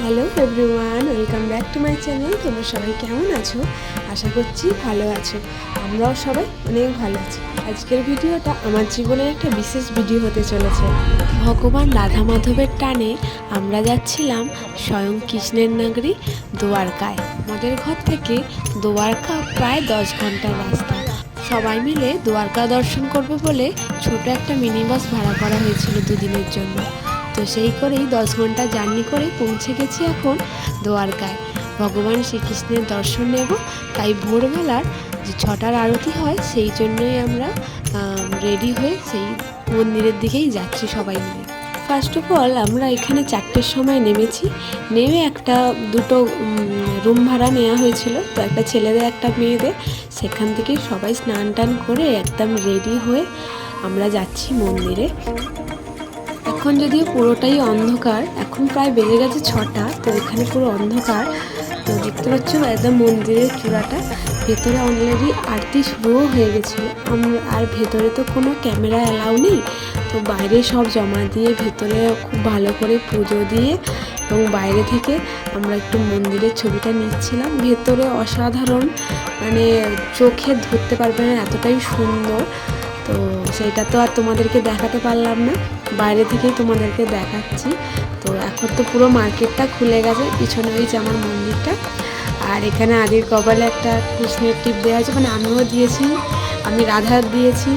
Hello everyone back channel তোমরা সবাই কেমন আছো? আশা করছি ভালো আছো। আমরাও সবাই অনেক ভালো আছি। আজকের ভিডিওটা আমার জীবনের একটা বিশেষ ভিডিও হতে চলেছে। ভগবান রাধা মাধবের টানে আমরা যাচ্ছিলাম স্বয়ং কৃষ্ণের নগরী দোয়ারকায় আমাদের ঘর থেকে দোয়ারকা প্রায় দশ ঘণ্টার রাস্তা। সবাই মিলে দোয়ারকা দর্শন করবে বলে ছোট একটা মিনি বাস ভাড়া করা হয়েছিল দুদিনের জন্য। তো সেই করেই দশ ঘণ্টা জার্নি করে পৌঁছে গেছি এখন দোয়ারকায় ভগবান শ্রীকৃষ্ণের দর্শন নেব, তাই ভোরবেলার যে ছটার আরতি হয়, সেই জন্যই আমরা রেডি হয়ে সেই মন্দিরের দিকেই যাচ্ছি সবাই মিলে। ফার্স্ট অফ অল আমরা এখানে চারটের সময় নেমেছি। নেমে একটা, দুটো রুম ভাড়া নেওয়া হয়েছিল। তো একটা ছেলেদের, একটা মেয়েদের। সেখান থেকে সবাই স্নান টান করে একদম রেডি হয়ে আমরা যাচ্ছি মন্দিরে। এখন যদিও পুরোটাই অন্ধকার, এখন প্রায় বেজে গেছে ছটা, তো এখানে পুরো অন্ধকার। তো দেখতে পাচ্ছ একদম মন্দিরের চূড়াটা? ভেতরে অলরেডি আরতি শুরুও হয়ে গেছিল আর ভেতরে তো কোনো ক্যামেরা অ্যালাউ নেই। তো বাইরে সব জমা দিয়ে ভেতরে খুব ভালো করে পুজো দিয়ে এবং বাইরে থেকে আমরা একটু মন্দিরের ছবিটা নিচ্ছিলাম। ভেতরে অসাধারণ মানে চোখে ধরতে পারবে না, এতটাই সুন্দর। তো সেটা তো আর তোমাদেরকে দেখাতে পারলাম না। বাইরে থেকেই তোমাদেরকে দেখাচ্ছি। তো এখন তো পুরো মার্কেটটা খুলে গেছে, পিছনে যে আমার মন্দিরটা। আর এখানে আদির কপালে একটা কৃষ্ণের টিপ দেওয়া আছে মানে আমিও দিয়েছি, আমি রাধার দিয়েছি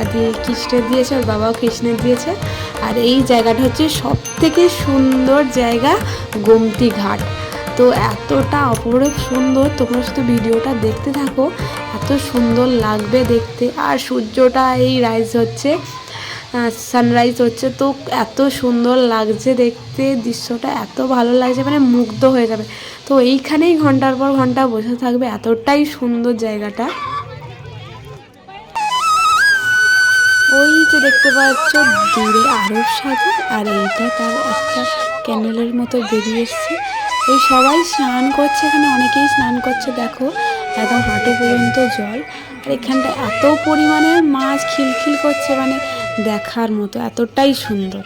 আদি কৃষ্ণের দিয়েছে ওর বাবাও কৃষ্ণের দিয়েছে। আর এই জায়গাটা হচ্ছে সব থেকে সুন্দর জায়গা, গোমতি ঘাট। তো এতটা অপরূপ সুন্দর, তোমরা শুধু ভিডিওটা দেখতে থাকো, এত সুন্দর লাগবে দেখতে। আর সূর্যটা এই রাইজ হচ্ছে সানরাইজ হচ্ছে। তো এত সুন্দর লাগছে দেখতে, দৃশ্যটা এত ভালো লাগছে মানে মুগ্ধ হয়ে যাবে। তো এইখানেই ঘণ্টার পর ঘণ্টা বসে থাকবে, এতটাই সুন্দর জায়গাটা। ওই যে দেখতে পাচ্ছ, দূরে আরব সাগর, আর এইটা তার একটা ক্যানেলের মতো বেরিয়ে এসছে। এই সবাই স্নান করছে, এখানে অনেকেই স্নান করছে, দেখো, একদম হাঁটু পর্যন্ত জল। আর এখানটা এত পরিমাণে মাছ খিলখিল করছে মানে দেখার মতো এতটাই সুন্দর।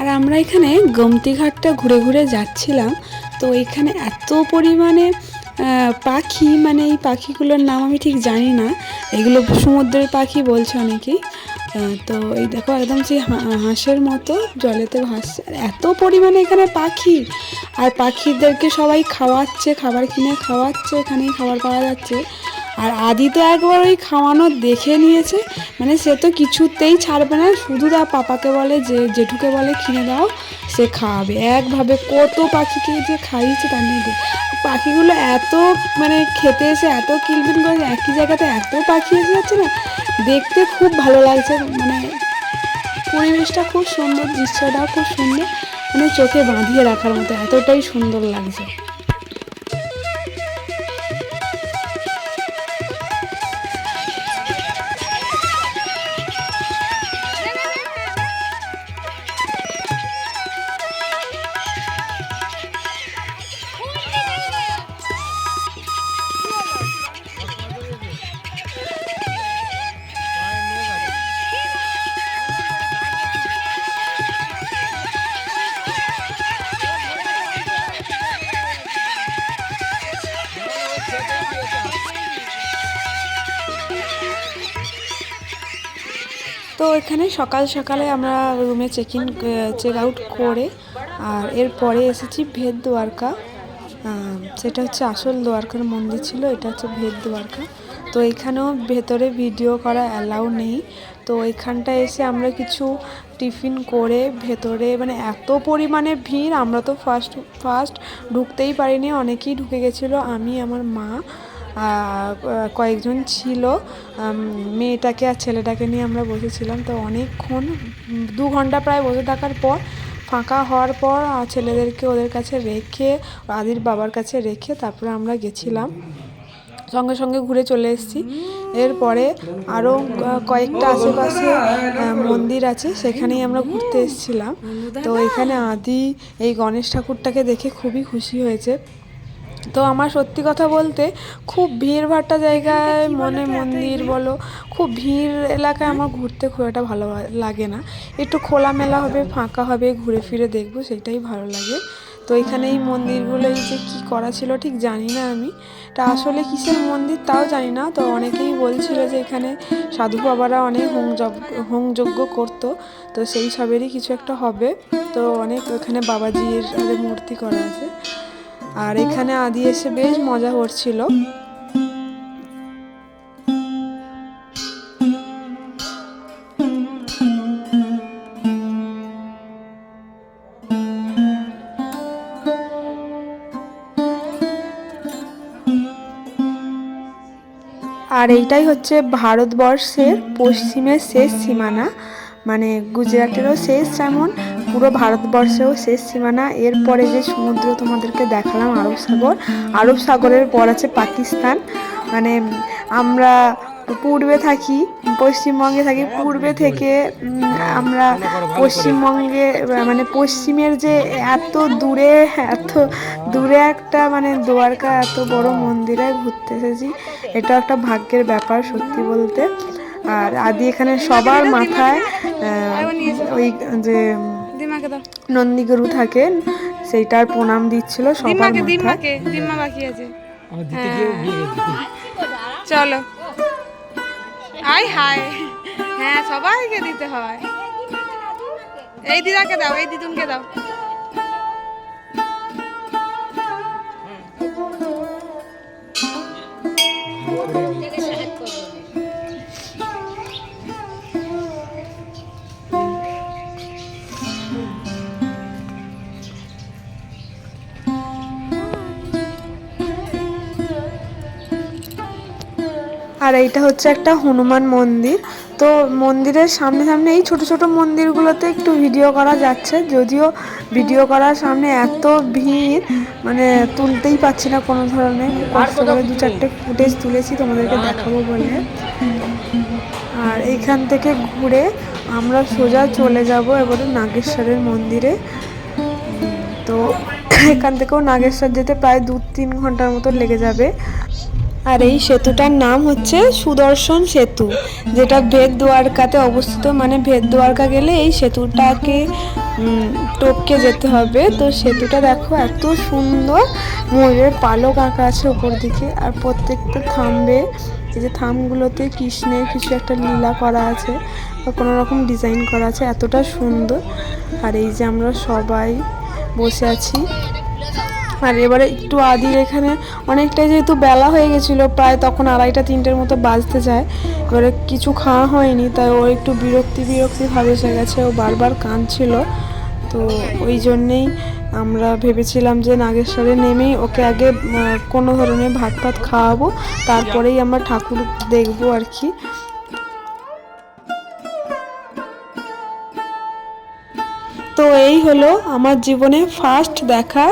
আর আমরা এখানে গোমতিঘাটটা ঘুরে ঘুরে যাচ্ছিলাম তো এখানে এত পরিমাণে পাখি মানে এই পাখিগুলোর নাম আমি ঠিক জানি না। এগুলো সমুদ্রের পাখি বলছে অনেকেই তো এই দেখো একদম সেই হাঁসের মতো জলেতে ভাসছে। এত পরিমাণে এখানে পাখি। আর পাখিদেরকে সবাই খাওয়াচ্ছে, খাবার কিনে খাওয়াচ্ছে, এখানেই খাবার পাওয়া যাচ্ছে। আর আদি তো একবার ওই খাওয়ানো দেখে নিয়েছে মানে সে তো কিছুতেই ছাড়বে না, শুধু তার পাপাকে বলে যে, জেঠুকে বলে কিনে দাও, সে খাওয়াবে। একভাবে কত পাখিকে যে খাইয়েছে তার নিয়ে পাখিগুলো এত মানে খেতে এসে এত কিলবিল করে একই জায়গাতে এত পাখি এসে যাচ্ছে না, দেখতে খুব ভালো লাগছে মানে পরিবেশটা খুব সুন্দর, দৃশ্যটাও খুব সুন্দর মানে চোখে বাঁধিয়ে রাখার মতো, এতটাই সুন্দর লাগছে। তো এখানে সকাল সকালে আমরা রুমে চেক ইন চেক আউট করে, আর এরপরে এসেছি ভেদ দ্বারকা। সেটা হচ্ছে আসল দ্বারকার মন্দির ছিল, এটা হচ্ছে ভেদ দ্বারকা। তো এখানেও ভেতরে ভিডিও করা অ্যালাউ নেই। তো এখানটা এসে আমরা কিছু টিফিন করে ভেতরে মানে এত পরিমাণে ভিড়, আমরা তো ফার্স্ট ফার্স্ট ঢুকতেই পারিনি, অনেকেই ঢুকে গেছিল, আমি, আমার মা কয়েকজন ছিল। মেয়েটাকে আর ছেলেটাকে নিয়ে আমরা বসেছিলাম। তো অনেকক্ষণ দু ঘণ্টা প্রায় বসে থাকার পর, ফাঁকা হওয়ার পর ছেলেদেরকে ওদের কাছে রেখে, আদির বাবার কাছে রেখে তারপরে আমরা গেছিলাম। সঙ্গে সঙ্গে ঘুরে চলে এসেছি। এরপরে আরও কয়েকটা আশেপাশে মন্দির আছে, সেখানেই আমরা ঘুরতে এসেছিলাম। তো এখানে আদি এই গণেশ ঠাকুরটাকে দেখে খুবই খুশি হয়েছে। তো আমার সত্যি কথা বলতে খুব ভিড় ভাট্টা জায়গায় মনে মন্দির বলো খুব ভিড় এলাকায় আমার ঘুরতে খুব একটা ভালো লাগে না। একটু খোলামেলা হবে ফাঁকা হবে ঘুরে ফিরে দেখব সেটাই ভালো লাগে। তো এখানে এই মন্দিরগুলোই যে কী করা ছিল ঠিক জানি না আমি। এটা আসলে কিসের মন্দির তাও জানি না। তো অনেকেই বলছিল যে এখানে সাধু বাবারা অনেক হোম যজ্ঞ করতো। তো সেই সবেরই কিছু একটা হবে। তো অনেক ওখানে বাবাজির মূর্তি করা আছে। আর এখানে আদি এসে বেশ মজা করছিল। আর এইটাই হচ্ছে ভারতবর্ষের পশ্চিমের শেষ সীমানা মানে গুজরাটেরও শেষ যেমন পুরো ভারতবর্ষেও শেষ সীমানা। এরপরে যে সমুদ্র তোমাদেরকে দেখালাম, আরব সাগর। আরব সাগরের পর আছে পাকিস্তান। মানে আমরা পূর্বে থাকি, পশ্চিমবঙ্গে থাকি। পূর্বে থেকে আমরা পশ্চিমবঙ্গে মানে পশ্চিমের যে এত দূরে এত দূরে একটা মানে দ্বারকা, এত বড় মন্দিরে ঘুরতে এসেছি, এটা একটা ভাগ্যের ব্যাপার সত্যি বলতে। আর আদি এখানে সবার মাথায় ওই যে নন্দীগুরু থাকেন সেইটার প্রণাম দিচ্ছিল সবার মাথায়। দিমাকে দিমা বাকি আছে। চলো। আয় হায়। হ্যাঁ সবাইকে দিতে হয়। এই দিদাকে দাও এই দিদুনকে দাও। আর এইটা হচ্ছে একটা হনুমান মন্দির। তো মন্দিরের সামনে সামনে এই ছোট ছোট মন্দিরগুলোতে একটু ভিডিও করা যাচ্ছে। যদিও ভিডিও করার সামনে এত ভিড় মানে তুলতেই পাচ্ছি না কোনো ধরনের। কষ্ট করে দু চারটে ফুটেজ তুলেছি তোমাদেরকে দেখাবো বলে। আর এইখান থেকে ঘুরে আমরা সোজা চলে যাব এবারে নাগেশ্বরের মন্দিরে। তো এখান থেকেও নাগেশ্বর যেতে প্রায় দু তিন ঘণ্টার মতো লেগে যাবে। আর এই সেতুটার নাম হচ্ছে সুদর্শন সেতু, যেটা ভেদ দ্বারকাতে অবস্থিত। মানে ভেদ দ্বারকা গেলে এই সেতুটাকে টপকে যেতে হবে। তো সেতুটা দেখো এত সুন্দর। ময়ূরের পালক আঁকা আছে ওপর দিকে আর প্রত্যেকটা থামবে। এই যে থামগুলোতে কৃষ্ণের কিছু একটা লীলা করা আছে বা কোনো রকম ডিজাইন করা আছে, এতটা সুন্দর। আর এই যে আমরা সবাই বসে আছি। আর এবারে একটু আদির এখানে অনেকটাই যেহেতু বেলা হয়ে গেছিল, প্রায় তখন আড়াইটা তিনটের মতো বাজতে যায়। এবারে কিছু খাওয়া হয়নি, তাই ও একটু বিরক্তি বিরক্তি ভাব এসে গেছে, ও বারবার কাঁদছিল। তো ওই জন্যেই আমরা ভেবেছিলাম যে নাগেশ্বরে নেমেই ওকে আগে কোনো ধরনের ভাত ভাত খাওয়াবো, তারপরেই আমরা ঠাকুর দেখব আর কি। তো এই হলো আমার জীবনে ফার্স্ট দেখা।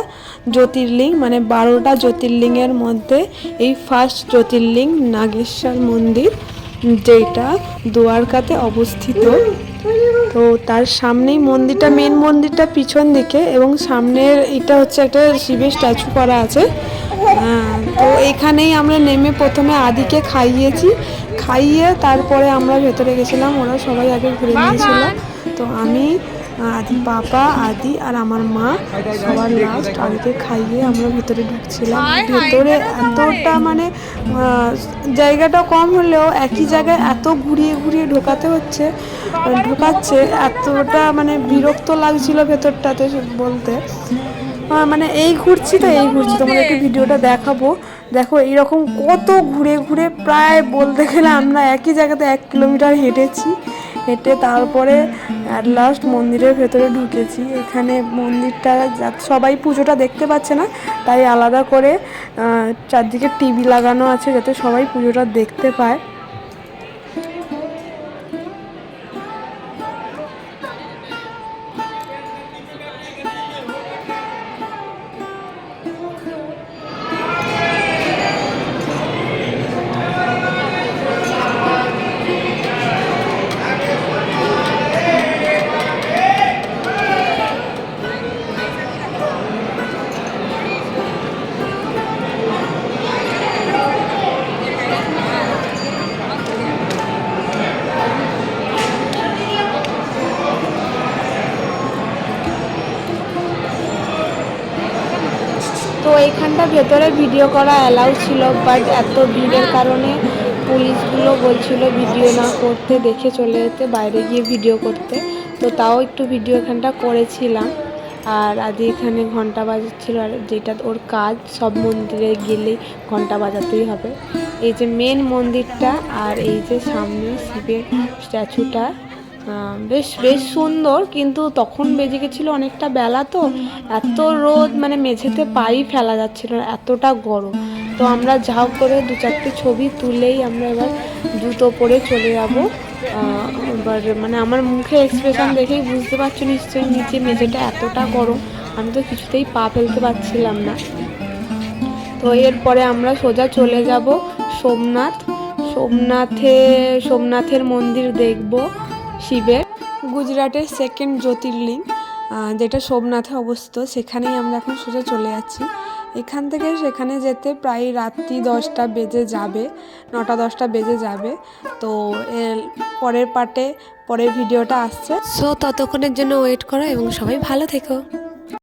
জ্যোতির্লিং মানে বারোটা জ্যোতির্লিঙ্গের মধ্যে এই ফার্স্ট জ্যোতির্লিং নাগেশ্বর মন্দির, যেটা দুয়ারকাতে অবস্থিত। তো তার সামনেই মন্দিরটা মেন মন্দিরটা পিছন দিকে এবং সামনের এটা হচ্ছে একটা শিবের স্ট্যাচু করা আছে। তো এখানেই আমরা নেমে প্রথমে আদিকে খাইয়েছি। খাইয়ে তারপরে আমরা ভেতরে গেছিলাম, ওরা সবাই আগে ঘুরে নিয়েছিল। তো আমি আদি বাবা আদি আর আমার মা সবার লাস্ট আদিকে খাইয়ে আমরা ভিতরে ঢুকছিলাম। ভেতরে এতটা মানে জায়গাটা কম হলেও একই জায়গায় এত ঘুরিয়ে ঘুরিয়ে ঢোকাতে হচ্ছে ঢোকাচ্ছে এতটা মানে বিরক্ত লাগছিল ভেতরটাতে বলতে। মানে এই ঘুরছি তো এই ঘুরছি তোমাদেরকে ভিডিওটা দেখাবো। দেখো এইরকম কত ঘুরে ঘুরে প্রায় বলতে গেলে আমরা একই জায়গাতে এক কিলোমিটার হেঁটেছি। হেঁটে তারপরে অ্যাট লাস্ট মন্দিরের ভেতরে ঢুকেছি। এখানে মন্দিরটা সবাই পুজোটা দেখতে পাচ্ছে না, তাই আলাদা করে চারদিকে টিভি লাগানো আছে যাতে সবাই পুজোটা দেখতে পায়। ভেতরে ভিডিও করা অ্যালাউ ছিল, বাট এত ভিড়ের কারণে পুলিশগুলো বলছিল ভিডিও না করতে, দেখে চলে যেতে, বাইরে গিয়ে ভিডিও করতে। তো তাও একটু ভিডিও এখানটা করেছিলাম। আর আদি এখানে ঘণ্টা বাজাচ্ছিল, আর যেটা ওর কাজ, সব মন্দিরে গেলেই ঘণ্টা বাজাতেই হবে। এই যে মেন মন্দিরটা, আর এই যে সামনে শিবের স্ট্যাচুটা বেশ বেশ সুন্দর, কিন্তু তখন বেজে গেছিল অনেকটা বেলা তো। এত রোদ মানে মেঝেতে পাই ফেলা যাচ্ছিল এতটা গরম। তো আমরা যাও করে দু চারটে ছবি তুলেই আমরা এবার জুতো পরে চলে যাব। এবার মানে আমার মুখে এক্সপ্রেশন দেখেই বুঝতে পারছ নিশ্চয়ই নিচে মেঝেটা এতটা গরম, আমি তো কিছুতেই পা ফেলতে পারছিলাম না। তো এরপরে আমরা সোজা চলে যাব সোমনাথ। সোমনাথে, সোমনাথের মন্দির দেখব। শিবের গুজরাটের সেকেন্ড জ্যোতির্লিং যেটা সোমনাথে অবস্থিত। সেখানেই আমরা এখন সোজা চলে যাচ্ছি। এখান থেকে সেখানে যেতে প্রায় রাত্রি দশটা বেজে যাবে, নটা দশটা বেজে যাবে। তো এর পরের পার্টে পরের ভিডিওটা আসছে। সো ততক্ষণের জন্য ওয়েট করো এবং সবাই ভালো থেকো।